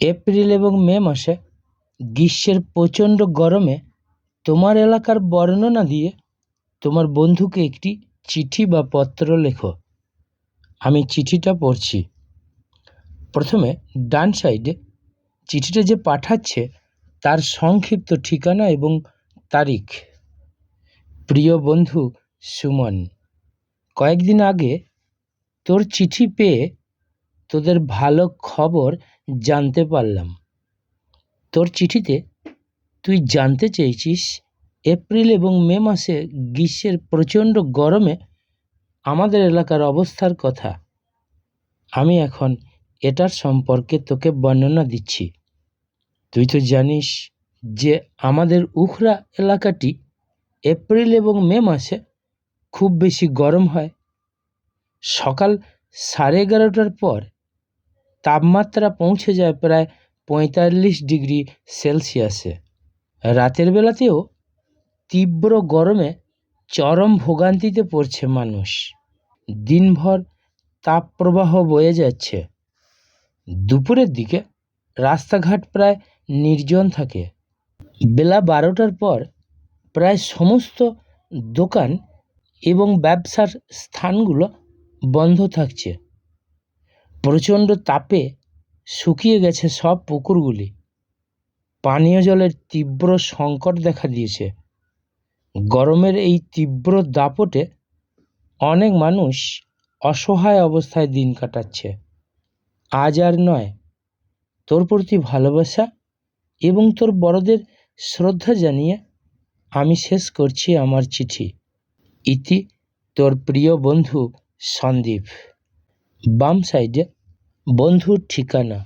April এবং মে মাসে গ্রীষ্মের প্রচণ্ড গরমে তোমার এলাকার বর্ণনা দিয়ে তোমার বন্ধুকে একটি চিঠি বা পত্র লেখো। আমি চিঠিটা পড়ছি। প্রথমে ডান সাইডে চিঠিটা যে পাঠাচ্ছে তার সংক্ষিপ্ত ঠিকানা এবং তারিখ। প্রিয় বন্ধু সুমন, কয়েকদিন আগে তোর চিঠি পেয়ে তোদের ভালো খবর জানতে পারলাম। তোর চিঠিতে তুই জানতে চেয়েছিস, এপ্রিল এবং মে মাসে গ্রীষ্মের প্রচণ্ড গরমে আমাদের এলাকার অবস্থার কথা। আমি এখন এটার সম্পর্কে তোকে বর্ণনা দিচ্ছি। তুই তো জানিস যে আমাদের উখরা এলাকাটি এপ্রিল এবং মে মাসে খুব বেশি গরম হয়। সকাল সাড়ে এগারোটার পর তাপমাত্রা পৌঁছে যায় প্রায় পঁয়তাল্লিশ ডিগ্রি সেলসিয়াসে। রাতের বেলাতেও তীব্র গরমে চরম ভোগান্তিতে পড়ছে মানুষ। দিনভর তাপপ্রবাহ বয়ে যাচ্ছে। দুপুরের দিকে রাস্তাঘাট প্রায় নির্জন থাকে। বেলা বারোটার পর প্রায় সমস্ত দোকান এবং ব্যবসার স্থানগুলো বন্ধ থাকছে। প্রচণ্ড তাপে শুকিয়ে গেছে সব পুকুরগুলি। পানীয় জলের তীব্র সংকট দেখা দিয়েছে। গরমের এই তীব্র দাপটে অনেক মানুষ অসহায় অবস্থায় দিন কাটাচ্ছে। আজ আর নয়। তোর প্রতি ভালোবাসা এবং তোর বড়দের শ্রদ্ধা জানিয়ে আমি শেষ করছি আমার চিঠি। ইতি তোর প্রিয় বন্ধু সন্দীপ। বাম সাইডে বন্ধুর ঠিকানা।